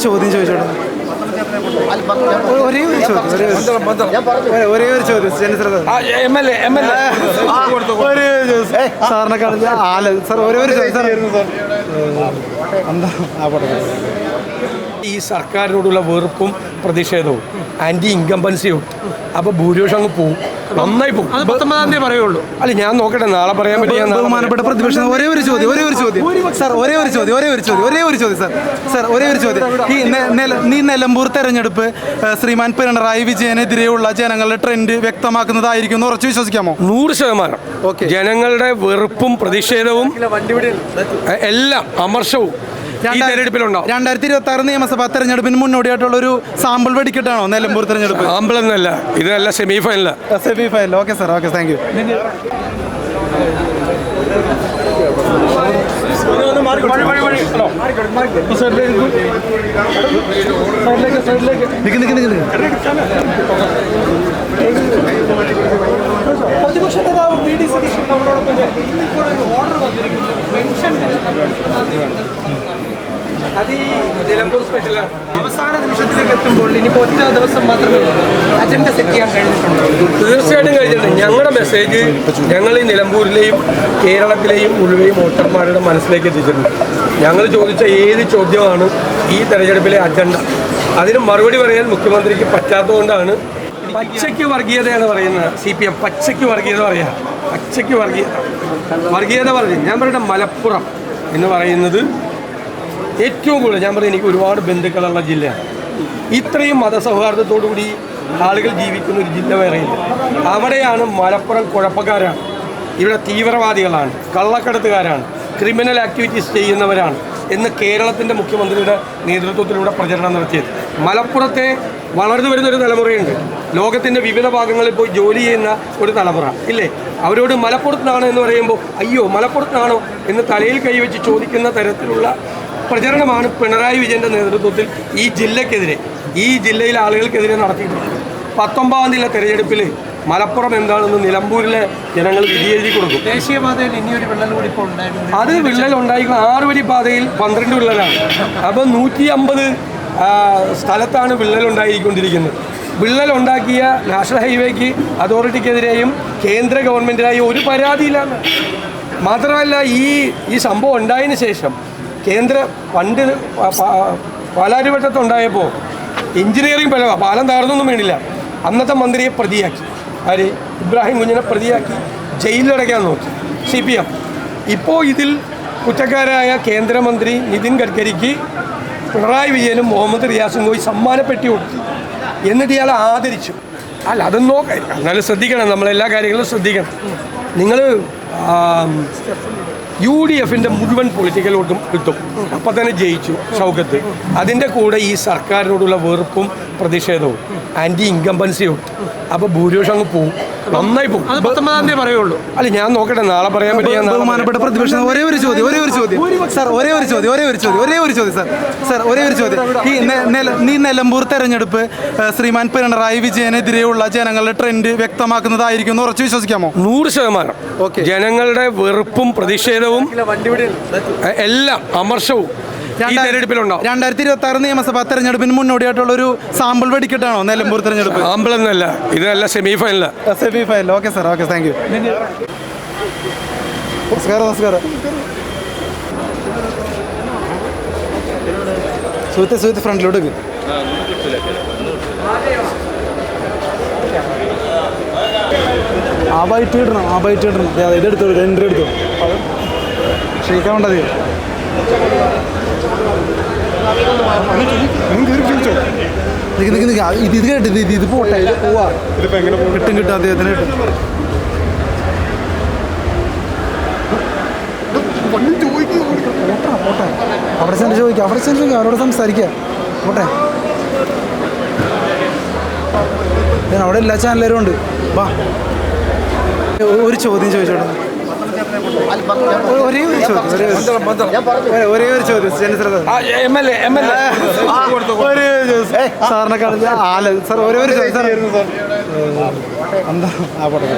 ചോദ്യം ചോദിച്ചോളൂ. ഒരേ ഒരു ചോദ്യം ഒരേ ഒരു- ചോദ്യം. ജനശ്രദ്ധ ഒരേ ഒരു ചോദ്യം സാറിനെ കാണുന്ന ആല സാർ ഒരേ ഒരു ചോദ്യം എന്താ? ആ ഈ സർക്കാരിനോടുള്ള വെറുപ്പും പ്രതിഷേധവും ആന്റി ഇൻകംബൻസിയും അപ്പൊ ഭൂരിപക്ഷം അങ്ങ് പോവും. നന്നായി പോകും. അത് പത്തൊമ്പതാം തീയതി പറയുള്ളൂ. അല്ല ഞാൻ നോക്കട്ടെ നാളെ പറയാൻ പറ്റിയ ഞാൻ ബഹുമാനപ്പെട്ട പ്രതിപക്ഷം ഒരേ ഒരു ചോദ്യം ഒരേ ഒരു ചോദ്യം. സാർ ഒരേ ഒരു ചോദ്യം ഒരേ ഒരു ചോദ്യം ഒരേ ഒരു ചോദ്യം സാർ. സാർ ഒരേ ഒരു ചോദ്യം. ഈ നീ നിലമ്പൂർ തെരഞ്ഞെടുപ്പ് ശ്രീമാൻ പിണറായി വിജയനെതിരെയുള്ള ജനങ്ങളുടെ ട്രെൻഡ് വ്യക്തമാക്കുന്നതായിരിക്കും എന്ന് ഉറച്ചു വിശ്വസിക്കാമോ? നൂറ് ശതമാനം. ഓക്കേ. ജനങ്ങളുടെ വെറുപ്പും പ്രതിഷേധവും എല്ലാം അമർഷവും. ഈ തെരഞ്ഞെടുപ്പിലുണ്ടാവും രണ്ടായിരത്തി ഇരുപത്തി ആറ് നിയമസഭാ തെരഞ്ഞെടുപ്പിന് മുന്നോടിയായിട്ടുള്ള ഒരു സാമ്പിൾ വെടിക്കെട്ടാണോ നിലമ്പൂർ തെരഞ്ഞെടുപ്പ്? സാമ്പിൾ എന്നല്ല ഇതല്ല semi final semi final okay sir okay thank you. പ്രതിപക്ഷത്തെ. പ്രതിപക്ഷ നേതാവ് വി ഡി സതീശൻ നമ്മളോടൊപ്പം ഓർഡർ വന്നിരിക്കുന്നു. പെൻഷൻ അത് ഈ നിലമ്പൂർ സ്പെഷ്യലാണ് അവസാന നിമിഷത്തിലേക്ക് എത്തുമ്പോൾ ഇനിയിപ്പോൾ ഒറ്റ ദിവസം മാത്രമേ അജണ്ട സെറ്റ് ചെയ്യാൻ കഴിഞ്ഞിട്ടുണ്ടോ? തീർച്ചയായിട്ടും കഴിഞ്ഞിട്ടുണ്ട്. ഞങ്ങളുടെ മെസ്സേജ് ഞങ്ങൾ ഈ നിലമ്പൂരിലെയും കേരളത്തിലെയും മുഴുവൻ വോട്ടർമാരുടെ മനസ്സിലേക്ക് എത്തിച്ചിട്ടുണ്ട് ഞങ്ങൾ ചോദിച്ച ഏത് ചോദ്യമാണ് ഈ തെരഞ്ഞെടുപ്പിലെ അജണ്ട? അതിന് മറുപടി പറയാൻ മുഖ്യമന്ത്രിക്ക് പറ്റാത്തതുകൊണ്ടാണ് പച്ചയ്ക്ക് വർഗീയതയാണ് പറയുന്നത് സി പി എം പച്ചയ്ക്ക് വർഗീയത പറയാം. പച്ചയ്ക്ക് വർഗീയത വർഗീയത പറഞ്ഞു. ഞാൻ പറയട്ടെ മലപ്പുറം എന്ന് പറയുന്നത് ഏറ്റവും കൂടുതൽ ഞാൻ പറയും എനിക്ക് ഒരുപാട് ബന്ധുക്കളുള്ള ജില്ലയാണ്. ഇത്രയും മതസൗഹാർദ്ദത്തോടു കൂടി ആളുകൾ ജീവിക്കുന്ന ഒരു ജില്ല വേറെയില്ല അവിടെയാണ് മലപ്പുറം കുഴപ്പക്കാരാണ്. ഇവിടെ തീവ്രവാദികളാണ് കള്ളക്കടത്തുകാരാണ് ക്രിമിനൽ ആക്ടിവിറ്റീസ് ചെയ്യുന്നവരാണ് എന്ന് കേരളത്തിന്റെ മുഖ്യമന്ത്രിയുടെ നേതൃത്വത്തിലൂടെ പ്രചരണം നടത്തിയത്. മലപ്പുറത്തെ വളർന്നു വരുന്ന ഒരു തലമുറയുണ്ട്. ലോകത്തിന്റെ വിവിധ ഭാഗങ്ങളിൽ പോയി ജോലി ചെയ്യുന്ന ഒരു തലമുറ ഇല്ലേ? അവരോട് മലപ്പുറത്താണ് എന്ന് പറയുമ്പോൾ അയ്യോ മലപ്പുറത്താണോ? എന്ന് തലയിൽ കൈവച്ച് ചോദിക്കുന്ന തരത്തിലുള്ള പ്രചരണമാണ് പിണറായി വിജയന്റെ നേതൃത്വത്തിൽ ഈ ജില്ലക്കെതിരെ ഈ ജില്ലയിലെ ആളുകൾക്കെതിരെ നടത്തിയിട്ടുള്ളത്. പത്തൊമ്പതാം തീയതി തെരഞ്ഞെടുപ്പിൽ മലപ്പുറം എന്താണെന്ന് നിലമ്പൂരിലെ ജനങ്ങൾ വിധിയെഴുതി കൊടുക്കും. ദേശീയപാതയിൽ ഇനിയൊരു വിള്ളൽ കൂടി ഇപ്പോൾ ഉണ്ടായിരുന്നു അത് വിള്ളൽ ഉണ്ടായിരിക്കുന്ന ആറ് വരി പാതയിൽ പന്ത്രണ്ട് വിള്ളലാണ്. അപ്പോൾ നൂറ്റി അമ്പത് സ്ഥലത്താണ് വിള്ളൽ ഉണ്ടായിക്കൊണ്ടിരിക്കുന്നത് വിള്ളൽ ഉണ്ടാക്കിയ നാഷണൽ ഹൈവേക്ക് അതോറിറ്റിക്കെതിരെയും കേന്ദ്ര ഗവൺമെന്റിനായി ഒരു പരാതിയിലാണ് മാത്രമല്ല ഈ ഈ സംഭവം ഉണ്ടായതിനു ശേഷം കേന്ദ്ര പണ്ട് പാലാരിവട്ടത്തുണ്ടായപ്പോൾ എഞ്ചിനീയറിംഗ് പല പാലം താഴ്ന്നൊന്നും വീണില്ല. അന്നത്തെ മന്ത്രിയെ പ്രതിയാക്കി. ആര്? ഇബ്രാഹിം കുഞ്ഞിനെ പ്രതിയാക്കി ജയിലിലടയ്ക്കാൻ നോക്കി. സി പി എം ഇപ്പോൾ ഇതിൽ കുറ്റക്കാരായ കേന്ദ്രമന്ത്രി നിതിൻ ഗഡ്കരിക്ക് പിണറായി വിജയനും മുഹമ്മദ് റിയാസും പോയി സമ്മാനപ്പെട്ടി കൊടുത്തു. എന്നിട്ട് ഇയാളെ ആദരിച്ചു. അല്ല അതും നോക്കാം എന്നാലും ശ്രദ്ധിക്കണം. നമ്മളെല്ലാ കാര്യങ്ങളും ശ്രദ്ധിക്കണം. നിങ്ങൾ യു ഡി എഫിന്റെ മുഴുവൻ പൊളിറ്റിക്കൽ വോട്ടും കിട്ടും. അപ്പം തന്നെ ജയിച്ചു ഷൗക്കത്ത് അതിന്റെ കൂടെ ഈ സർക്കാരിനോടുള്ള വെറുപ്പും പ്രതിഷേധവും ആന്റി ഇൻകംബൻസിയും അപ്പോൾ ഭൂരിപക്ഷം അങ്ങ് പോവും. നന്നായി പോകും. അത് പത്തൊമ്പതാം തീയതി പറയുള്ളൂ. അല്ല ഞാൻ നോക്കട്ടെ നാളെ പറയാൻ പറ്റിയ. ബഹുമാനപ്പെട്ട പ്രതിപക്ഷം ഒരേ ഒരു ചോദ്യം ഒരേ ഒരു ചോദ്യം. സാർ ഒരേ ഒരു ചോദ്യം ഒരേ ഒരു ചോദ്യം ഒരേ ഒരു ചോദ്യം സാർ. സാർ ഒരേ ഒരു ചോദ്യം. ഈ നെ- നിലമ്പൂർ തെരഞ്ഞെടുപ്പ് ശ്രീമാൻ പിണറായി വിജയനെതിരെയുള്ള ജനങ്ങളുടെ ട്രെൻഡ് വ്യക്തമാക്കുന്നതായിരിക്കും എന്ന് ഉറച്ചു വിശ്വസിക്കാമോ? നൂറ് ശതമാനം. ഓക്കേ. ജനങ്ങളുടെ വെറുപ്പും പ്രതിഷേധവും എല്ലാം അമർഷവും ഈ തെരഞ്ഞെടുപ്പിലുണ്ടാവും രണ്ടായിരത്തി ഇരുപത്തി ആറ് നിയമസഭാ തെരഞ്ഞെടുപ്പിന് മുന്നോടിയായിട്ടുള്ള ഒരു സാമ്പിൾ വെടിക്കെട്ടാണോ? നിലമ്പൂർ തെരഞ്ഞെടുപ്പ്. ആമ്പിളെന്നല്ല ഇതല്ല semi final semi final okay sir okay thank you നമസ്കാരം നമസ്കാരം. സുഹൃത്ത് സുഹൃത്ത് ഫ്രണ്ടിലോട്ട്. ആ ബൈറ്റ് ഇടണം ആ ബൈറ്റ് ഇടണം അതെ അതെ ഇതെടുത്തു എൻട്രി എടുത്തു ക്ഷയിക്കാൻ വേണ്ടത് നിക്ക് നിക്ക് നിക്ക് ഇത് ഇത് കേട്ട് ഇത് ഇത് പോട്ടെ ഇത് പോവാ കിട്ടും കിട്ടും അദ്ദേഹത്തിന് കിട്ടും. അവിടെ ചെന്ന് ചോദിക്കാം അവിടെ ചെന്ന് ചോദിക്കാം. അവരോട് സംസാരിക്കാം പോട്ടെ ഞാൻ അവിടെ എല്ലാ ചാനലുകാരും ഉണ്ട് വാ ഒരു ചോദ്യം ചോദിച്ചോട്ടെ. ഒരേ ഒരു ചോദ്യം ഒരേ ഒരു- ചോദ്യം. M L A M L A. ഒരേ ഒരു ചോദ്യം. സാറിനെ കാണുന്ന ആല സാർ ഒരേ ഒരു ചോദ്യം സാർ. എന്താ? ആ പോട്ടെ.